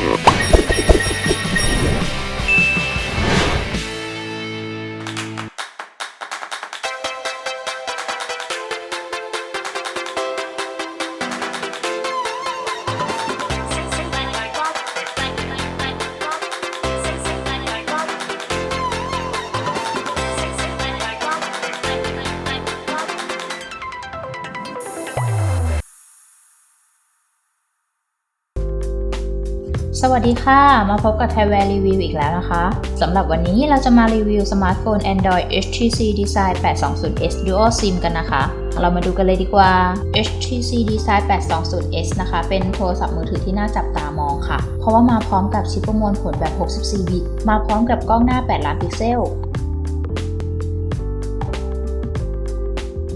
you. สวัสดีค่ะ มาพบกับ Thaiware Review อีกแล้วนะคะ สำหรับวันนี้เราจะมารีวิวสมาร์ทโฟน Android HTC Design 820s Dual SIM กันนะคะ เรามาดูกันเลยดีกว่า HTC Design 820s นะคะ เป็นโทรศัพท์มือถือที่น่าจับตามองค่ะ เพราะว่ามาพร้อมกับชิปประมวลผลแบบ 64 บิต มาพร้อมกับกล้องหน้า 8 ล้านพิกเซล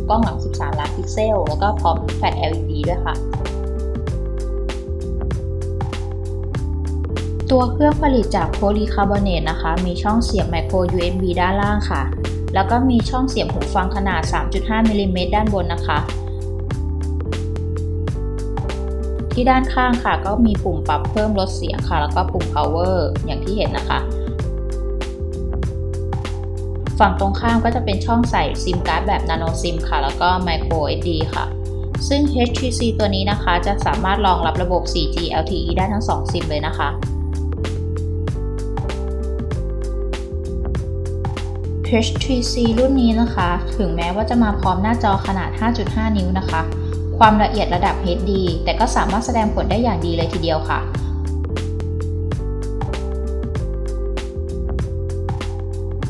กล้องหลัง 13 ล้านพิกเซล แล้วก็พร้อมแฟลช LED ด้วยค่ะ ตัวเครื่องผลิตจากโพลีคาร์บอเนตนะคะ มีช่องเสียบไมโคร USB ด้านล่างค่ะ แล้วก็มีช่องเสียบหูฟังขนาด 3.5มิลลิเมตรด้านบนนะคะ ที่ด้านข้างค่ะก็มีปุ่มปรับเพิ่มลดเสียงค่ะ แล้วก็ปุ่ม power อย่างที่เห็นนะคะ ฝั่งตรงข้ามก็จะเป็นช่องใส่ซิมการ์ดแบบ nano sim ค่ะ แล้วก็ micro SD ค่ะซึ่ง HTC ตัวนี้นะคะจะสามารถรองรับระบบ 4G LTE ได้ทั้ง 2 ซิมเลยนะคะ HTC รุ่นนี้นะคะ ถึงแม้ว่าจะมาพร้อมหน้าจอขนาด 5.5 นิ้วนะคะ ความละเอียดระดับ HD แต่ก็สามารถแสดงผลได้อย่างดีเลยทีเดียวค่ะ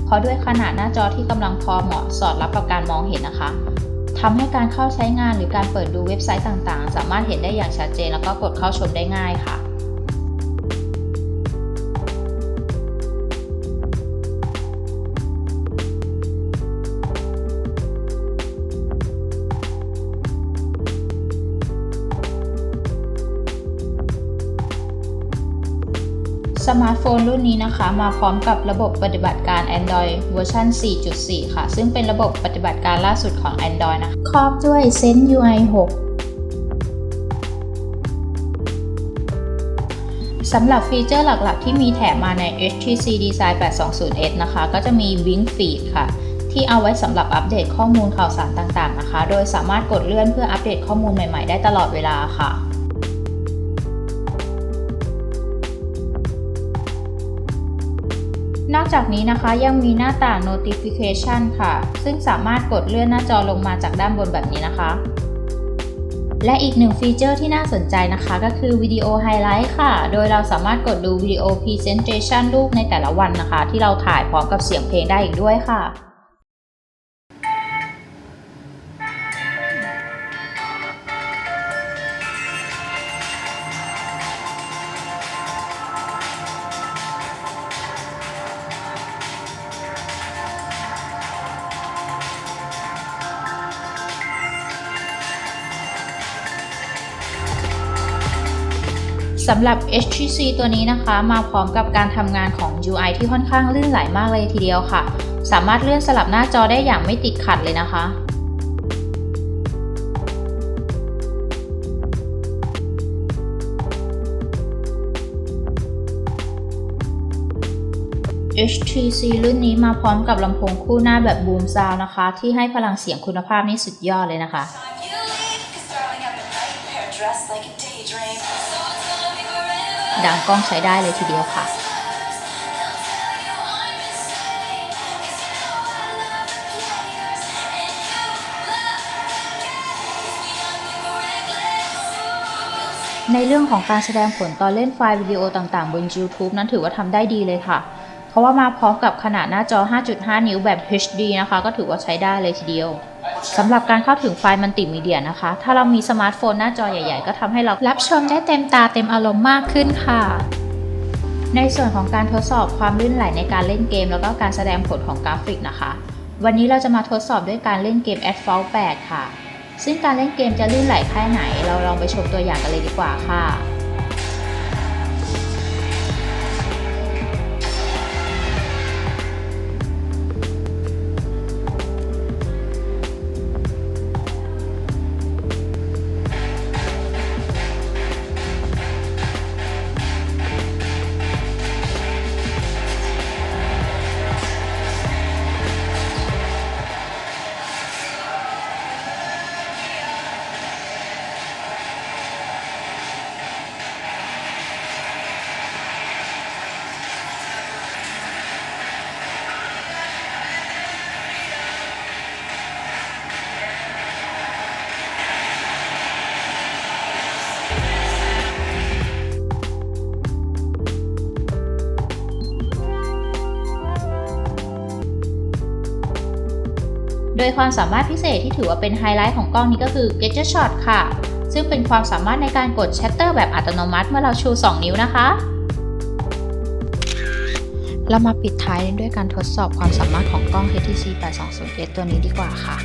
เพราะด้วยขนาดหน้าจอที่กำลังพอเหมาะสอดรับกับการมองเห็นนะคะทำให้การเข้าใช้งานหรือการเปิดดูเว็บไซต์ต่างๆ สามารถเห็นได้อย่างชัดเจน แล้วก็กดเข้าชมได้ง่ายค่ะ มาร์ทโฟนรุ่นนี้นะคะ มาพร้อมกับระบบปฏิบัติการ Android เวอร์ชัน4.4 ค่ะ ซึ่งเป็นระบบปฏิบัติการล่าสุดของ Android นะคะครอบด้วย Zen UI 6สำหรับฟีเจอร์หลักๆ ที่มีแถมมาใน HTC Design 820s นะคะ ก็จะมี Wing Feed ค่ะ ที่เอาไว้สำหรับอัปเดตข้อมูลข่าวสารต่างๆนะคะ โดยสามารถกดเลื่อนเพื่ออัปเดตข้อมูลใหม่ๆ ได้ตลอดเวลาค่ะ นอกจากนี้นะคะยังมีหน้าต่าง notification ค่ะ ซึ่งสามารถกดเลื่อนหน้าจอลงมาจากด้านบนแบบนี้นะคะ และอีกหนึ่งฟีเจอร์ที่น่าสนใจนะคะ ก็คือวิดีโอไฮไลท์ค่ะ โดยเราสามารถกดดูวิดีโอ presentation รูปในแต่ละวันนะคะ ที่เราถ่ายพร้อมกับเสียงเพลงได้อีกด้วยค่ะำหรับ HTC ตัวนี้นะคะมาพร้อมกับการทำงานของ UI ที่ค่อนข้างลื่นไหลมากเลยทีเดียวค่ะ สามารถเลื่อนสลับหน้าจอได้อย่างไม่ติดขัดเลยนะคะ HTC รุ่นนี้มาพร้อมกับลำโพงคู่หน้าแบบบูมซาวนะคะ ที่ให้พลังเสียงคุณภาพนี่สุดยอดเลยนะคะ ดังกล้องใช้ได้เลยทีเดียวค่ะ ในเรื่องของการแสดงผลตอนเล่นไฟล์วิดีโอต่างๆ บน YouTube นั้นถือว่าทำได้ดีเลยค่ะ เพราะว่ามาพร้อมกับขนาดหน้าจอ 5.5 นิ้วแบบ HD นะคะ ก็ถือว่าใช้ได้เลยทีเดียว สำหรับการเข้าถึงไฟล์มัลติมีเดียนะคะ ถ้าเรามีสมาร์ทโฟนหน้าจอใหญ่ ๆ ก็ทำให้เรารับชมได้เต็มตาเต็มอารมณ์มากขึ้นค่ะ ในส่วนของการทดสอบความลื่นไหลในการเล่นเกม แล้วก็การแสดงผลของกราฟิกนะคะ วันนี้เราจะมาทดสอบด้วยการเล่นเกม Asphalt 8 ค่ะ ซึ่งการเล่นเกมจะลื่นไหลแค่ไหน เราลองไปชมตัวอย่างกันเลยดีกว่าค่ะ ดยความสามารถพิเศษที่ถือว่าเป็นไฮไลท์ของกล้องนี้ก็คือ Gesture Shot ค่ะ ซึ่งเป็นความสามารถในการกดชัตเตอร์แบบอัตโนมัติเมื่อเราชู 2 นิ้วนะคะ เรามาปิดท้ายด้วยการทดสอบความสามารถของกล้อง HTC 820S ตัวนี้ดีกว่าค่ะ